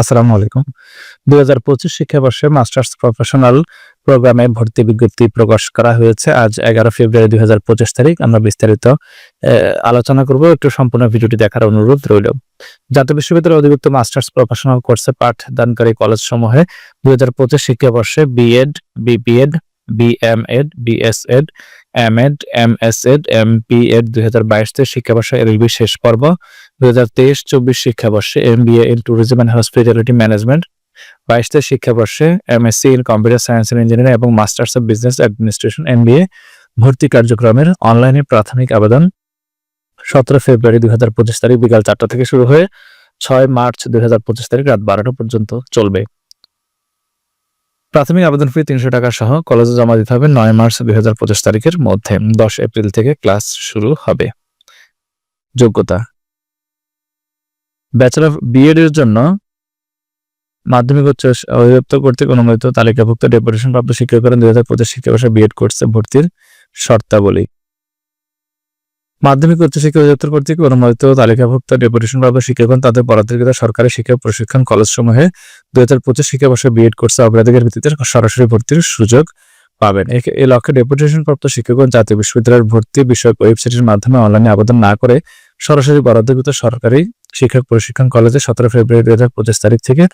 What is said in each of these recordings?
আসসালামু আলাইকুম। দুই হাজার পঁচিশ শিক্ষাবর্ষে মাস্টার্স প্রফেশনাল প্রোগ্রামে ভর্তি বিজ্ঞপ্তি প্রকাশ করা হয়েছে। আজ এগারো ফেব্রুয়ারি দুই হাজার পঁচিশ তারিখ। আমরা বিস্তারিত আলোচনা করব। একটু সম্পূর্ণ ভিডিওটি দেখার অনুরোধ রইল। জাতীয় বিশ্ববিদ্যালয়ের অধিভুক্ত মাস্টার্স প্রফেশনাল কোর্সে পাঠদানকারী কলেজ সমূহে দুই হাজার পঁচিশ শিক্ষাবর্ষে BEd BPEd BMEd BSEd MEd MSEd MPEd দুই হাজার বাইশ শিক্ষাবর্ষে এলবি শেষ পর্ব। দুই হাজার তেইশ, চব্বিশ শিক্ষাবর্ষে MBA in tourism and hospitality management বাইশ তেইশ শিক্ষাবর্ষে MSc in computer science and engineering এবং masters of business administration MBA ভর্তি কার্যক্রমের অনলাইনে প্রাথমিক আবেদন। সতেরো ফেব্রুয়ারি দুই হাজার পঁচিশ তারিখ বিকাল চারটা থেকে শুরু হয়ে ছয় মার্চ দুই হাজার পঁচিশ তারিখ রাত বারোটা পর্যন্ত চলবে। প্রাথমিক আবেদন ফি তিনশো টাকা সহ কলেজে জমা দিতে হবে নয় মার্চ দুই হাজার পঁচিশ তারিখের মধ্যে। দশ এপ্রিল থেকে ক্লাস শুরু হবে। যোগ্যতা ব্যাচেলর বিএড এর জন্য মাধ্যমিক উচ্চ অধিদপ্তর কর্তৃক অনুমোদিত তালিকাভুক্ত ডেপুটেশন প্রাপ্ত শিক্ষকেরা দুই হাজার পঁচিশ শিক্ষাবর্ষে বিএড কোর্সে ভর্তির শর্তাবলী। মাধ্যমিক উচ্চ শিক্ষা অধিদপ্তর কর্তৃক অনুমোদিত তালিকাভুক্ত ডেপুটেশন প্রাপ্ত শিক্ষকগণ তাদের পরাধিকৃত সরকারি শিক্ষা প্রশিক্ষণ কলেজ সমূহে দুই হাজার পঁচিশ শিক্ষাবর্ষে বিএড কোর্সে অগ্রাধিকার ভিত্তিতে সরাসরি ভর্তির সুযোগ পাবেন। এই লক্ষ্যে ডেপুটেশন প্রাপ্ত শিক্ষকগণ জাতীয় বিশ্ববিদ্যালয়ের ভর্তি বিষয়ক ওয়েবসাইটের মাধ্যমে অনলাইনে আবেদন না করে সরাসরি বরাদ্দকৃত সরকারি শিক্ষক প্রশিক্ষণ কলেজে সতেরো ফেব্রুয়ারি দুই হাজার পঁচিশ তারিখ থেকে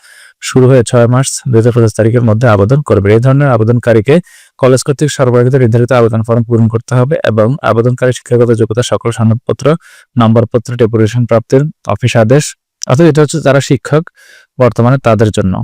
শুরু হয়ে ছয় মার্চ দুই হাজার পঁচিশ তারিখের মধ্যে আবেদন করবে। এই ধরনের আবেদনকারীকে কলেজ কর্তৃক সরবরাহিত নির্ধারিত আবেদন ফর্ম পূরণ করতে হবে এবং আবেদনকারী শিক্ষাগত যোগ্যতা সকল সনদপত্র, নম্বরপত্র, ডেপুটেশন প্রাপ্তির অফিস আদেশ, অর্থাৎ এটা হচ্ছে যারা শিক্ষক বর্তমানে তাদের জন্য।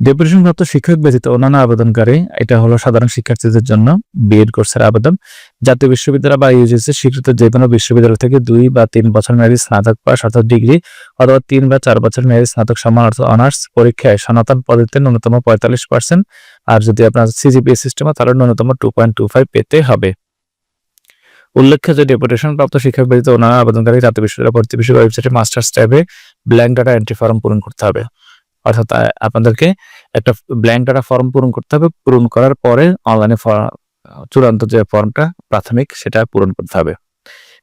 ডেপুটেশন প্রাপ্ত শিক্ষক ব্যতীত অন্যান্য আবেদনকারী, এটা হলো সাধারণ শিক্ষার্থীদের জন্য বিএড কোর্সের আবেদন। জাতীয় বিশ্ববিদ্যালয় বা ইউজিসি স্বীকৃত যে কোনো বিশ্ববিদ্যালয় থেকে দুই বা তিন বছর মেয়াদী স্নাতক পাস অর্থাৎ ডিগ্রি অথবা তিন বা চার বছর মেয়াদী স্নাতক সম্মান অর্থাৎ অনার্স পরীক্ষায় সনাতন পদ্ধতিতে ন্যূনতম পঁয়তাল্লিশ পার্সেন্ট আর যদি আপনার সিজিপিএ সিস্টেম তাহলে ন্যূনতম টু পয়েন্ট টু ফাইভ পেতে হবে। উল্লেখ্য যে ডেপুটেশন প্রাপ্ত শিক্ষক ব্যতীত অন্যান্য আবেদনকারী জাতীয় বিশ্ববিদ্যালয় ভর্তি বিষয়ক ওয়েবসাইটে মাস্টার্স ট্যাবে ব্ল্যাঙ্ক ডাটা এন্ট্রি ফর্ম পূরণ করতে হবে। অর্থাৎ আপনাদেরকে একটা ব্ল্যাঙ্ক ডাটা ফর্ম পূরণ করতে হবে। পূরণ করার পরে অনলাইনে চূড়ান্ত যে ফর্মটা প্রাথমিক সেটা পূরণ করতে হবে।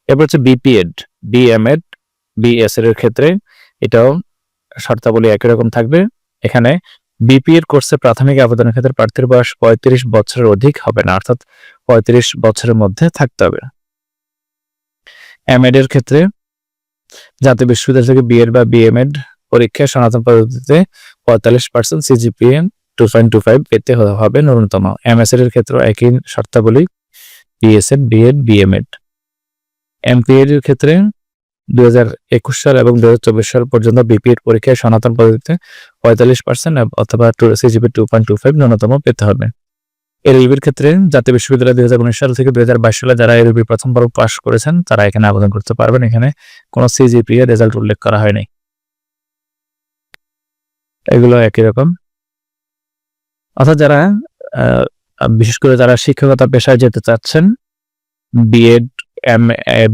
এরপর হচ্ছে বিপিএড বিএমএড বিএস এর ক্ষেত্রে এটাও শর্তাবলী একই রকম থাকবে। এখানে বিপিএড কোর্সে প্রাথমিক আবেদনের ক্ষেত্রে প্রার্থীর বয়স পঁয়ত্রিশ বছরের অধিক হবে না, অর্থাৎ পঁয়ত্রিশ বছরের মধ্যে থাকতে হবে। এমএড এর ক্ষেত্রে জাতীয় বিশ্ববিদ্যালয় থেকে বিএড বা বিএমএড পরীক্ষায় সনাতন পদ্ধতিতে পঁয়তাল্লিশ percent CGPA two point two five পেতে হবে ন্যূনতম। এমএসএড এর ক্ষেত্রে একই শর্তাবলী বিএসএড বিএড বিএমএড এমপিএড এর ক্ষেত্রে দুই হাজার একুশ সাল এবং দুই হাজার চব্বিশ সাল পর্যন্ত বিপিএড পরীক্ষায় সনাতন পদ্ধতিতে পঁয়তাল্লিশ পার্সেন্ট অথবা CGPA two point two five ন্যূনতম পেতে হবে। এলবির ক্ষেত্রে জাতীয় বিশ্ববিদ্যালয় দুই হাজার উনিশ সাল থেকে দুই হাজার বাইশ সালে যারা এলবি প্রথম বর্ষ পাস করেছেন, তারা এখানে আবেদন করতে পারবেন। এখানে কোনো সিজিপিএ রেজাল্ট উল্লেখ করা হয়নি এগুলো একই রকম। অর্থাৎ যারা বিশেষ করে যারা শিক্ষকতা পেশায় যেতে চাচ্ছেন বিএড এম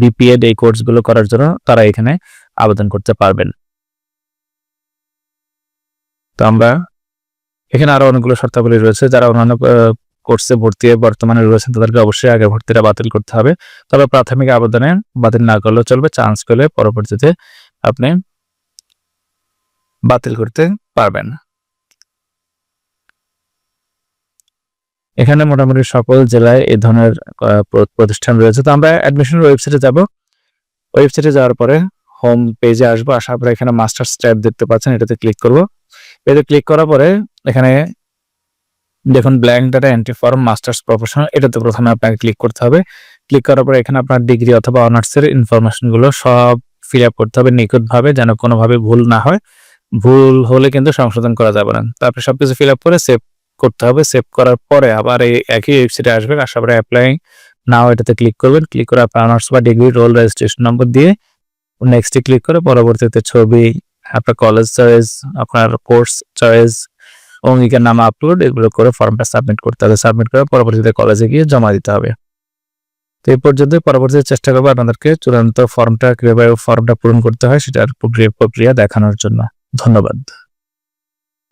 বিপিএড এই কোর্সগুলো করার জন্য তারা এখানে আবেদন করতে পারবেন। তো আমরা এখানে আরও অনেকগুলো শর্তাবলী রয়েছে। যারা অন্যান্য কোর্সে ভর্তি হয়ে বর্তমানে রয়েছেন, তাদেরকে অবশ্যই আগে ভর্তিটা বাতিল করতে হবে। তবে প্রাথমিক আবেদনে বাতিল না করলেও চলবে, চান্স করলে পরবর্তীতে আপনি বাতিল করতে পারবেন। এখানে মোটামুটি সকল জেলায় এই ধরনের প্রতিষ্ঠান রয়েছে। তো আমরা অ্যাডমিশনের ওয়েবসাইটে যাব। ওয়েবসাইটে যাওয়ার পরে হোম পেজে আসব। আসার পরে এখানে মাস্টার্স ট্যাব দেখতে পাচ্ছেন, এটাতে ক্লিক করব। এতে ক্লিক করার পরে এখানে দেখুন blank data entry form masters professional এটাতে প্রথমে আপনাকে ক্লিক করতে হবে। ক্লিক করার পরে এখানে আপনার ডিগ্রি অথবা অনার্সের ইনফরমেশনগুলো সব ফিল আপ করতে হবে নিখুঁতভাবে যেন কোনোভাবে ভুল না হয়। ভুল হলে কিন্তু সংশোধন করা যাবে না। তারপরে সবকিছু ফিল আপ করে সেভ করতে হবে। সেভ করার পরে আবার এই একই ওয়েবসাইটে আসবেন। আসার পরে অ্যাপ্লাই নাও এটাতে ক্লিক করবেন। ক্লিক করে আপনার অনার্স বা ডিগ্রি রোল রেজিস্ট্রেশন নম্বর দিয়ে নেক্সটে ক্লিক করে পরবর্তীতে ছবি, আপনার কলেজ চয়েস আপনার কোর্স চয়েস অঙ্গীকার নাম আপলোড এগুলো করে ফর্মটা সাবমিট করতে হবে। সাবমিট করে পরবর্তীতে কলেজে গিয়ে জমা দিতে হবে। তো এই পর্যন্ত পরবর্তীতে চেষ্টা করব আপনাদেরকে চূড়ান্ত ফর্মটা কীভাবে ফর্মটা পূরণ করতে হয় সেটার প্রক্রিয়া প্রক্রিয়া দেখানোর জন্য। ধন্যবাদ।